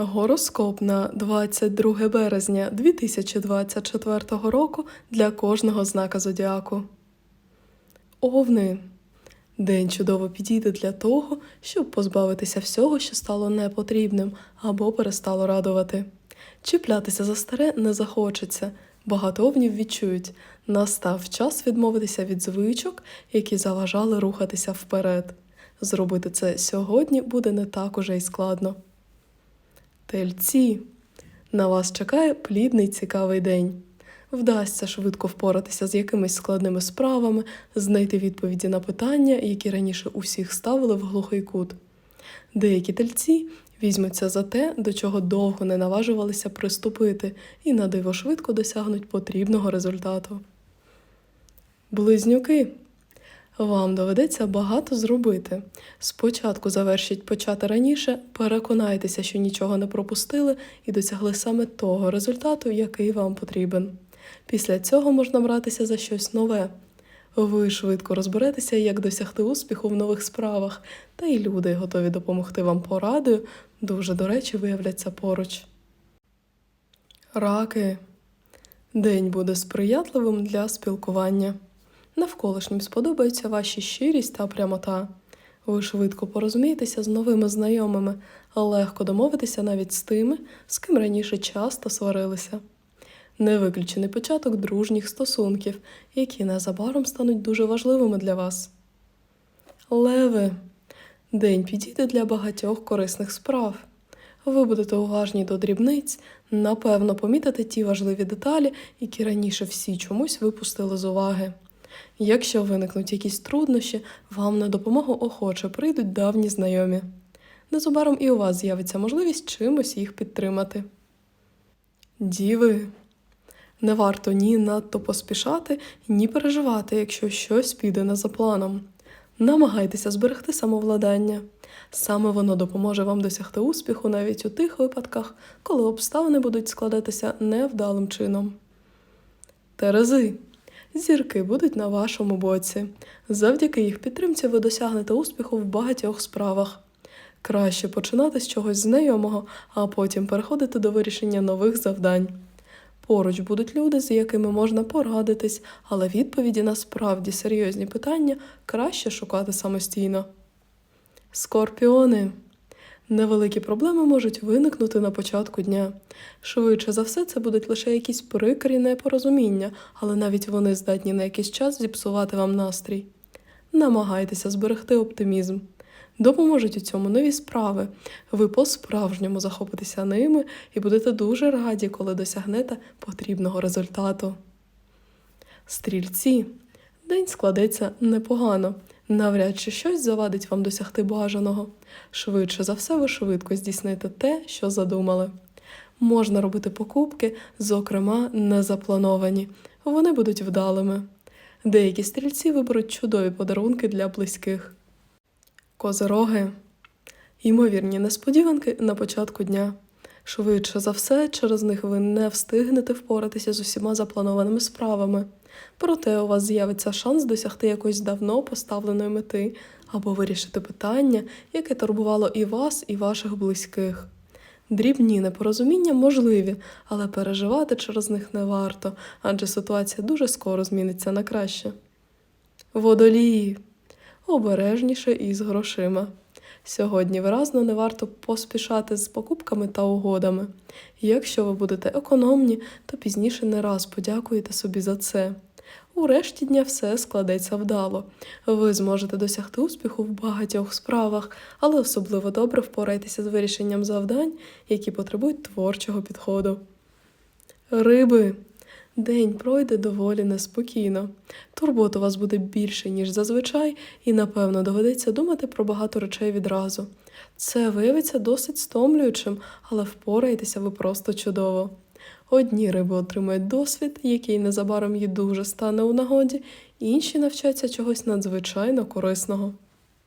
Гороскоп на 22 березня 2024 року для кожного знака зодіаку. Овни. День чудово підійде для того, щоб позбавитися всього, що стало непотрібним або перестало радувати. Чіплятися за старе не захочеться. Багато овнів відчують, настав час відмовитися від звичок, які заважали рухатися вперед. Зробити це сьогодні буде не так уже й складно. Тельці. На вас чекає плідний цікавий день. Вдасться швидко впоратися з якимись складними справами, знайти відповіді на питання, які раніше усіх ставили в глухий кут. Деякі тельці візьмуться за те, до чого довго не наважувалися приступити, і на диво швидко досягнуть потрібного результату. Близнюки. Вам доведеться багато зробити. Спочатку завершіть почати раніше, переконайтеся, що нічого не пропустили і досягли саме того результату, який вам потрібен. Після цього можна братися за щось нове. Ви швидко розберетеся, як досягти успіху в нових справах, та й люди, готові допомогти вам порадою, дуже до речі, виявляться поруч. Раки. День буде сприятливим для спілкування. Навколишнім сподобаються ваші щирість та прямота. Ви швидко порозумієтеся з новими знайомими, легко домовитися навіть з тими, з ким раніше часто сварилися. Не виключений початок дружніх стосунків, які незабаром стануть дуже важливими для вас. Леви. День підійде для багатьох корисних справ. Ви будете уважні до дрібниць, напевно, помітите ті важливі деталі, які раніше всі чомусь випустили з уваги. Якщо виникнуть якісь труднощі, вам на допомогу охоче прийдуть давні знайомі. Незабаром і у вас з'явиться можливість чимось їх підтримати. Діви. Не варто ні надто поспішати, ні переживати, якщо щось піде не за планом. Намагайтеся зберегти самовладання. Саме воно допоможе вам досягти успіху навіть у тих випадках, коли обставини будуть складатися невдалим чином. Терези. Зірки будуть на вашому боці. Завдяки їх підтримці ви досягнете успіху в багатьох справах. Краще починати з чогось знайомого, а потім переходити до вирішення нових завдань. Поруч будуть люди, з якими можна порадитись, але відповіді на справді серйозні питання краще шукати самостійно. Скорпіони. Невеликі проблеми можуть виникнути на початку дня. Швидше за все, це будуть лише якісь прикрі непорозуміння, але навіть вони здатні на якийсь час зіпсувати вам настрій. Намагайтеся зберегти оптимізм. Допоможуть у цьому нові справи. Ви по-справжньому захопитеся ними і будете дуже раді, коли досягнете потрібного результату. Стрільці. День складеться непогано. Навряд чи щось завадить вам досягти бажаного. Швидше за все, ви швидко здійсните те, що задумали. Можна робити покупки, зокрема, незаплановані. Вони будуть вдалими. Деякі стрільці виберуть чудові подарунки для близьких. Козороги. Ймовірні несподіванки на початку дня. Швидше за все, через них ви не встигнете впоратися з усіма запланованими справами. Проте у вас з'явиться шанс досягти якоїсь давно поставленої мети або вирішити питання, яке турбувало і вас, і ваших близьких. Дрібні непорозуміння можливі, але переживати через них не варто, адже ситуація дуже скоро зміниться на краще. Водолії обережніше із грошима. Сьогодні виразно не варто поспішати з покупками та угодами. Якщо ви будете економні, то пізніше не раз подякуєте собі за це. У решті дня все складеться вдало. Ви зможете досягти успіху в багатьох справах, але особливо добре впорайтеся з вирішенням завдань, які потребують творчого підходу. Риби. День пройде доволі неспокійно. Турбот у вас буде більше, ніж зазвичай, і, напевно, доведеться думати про багато речей відразу. Це виявиться досить стомлюючим, але впораєтеся ви просто чудово. Одні риби отримують досвід, який незабаром їй дуже стане у нагоді, інші навчаться чогось надзвичайно корисного.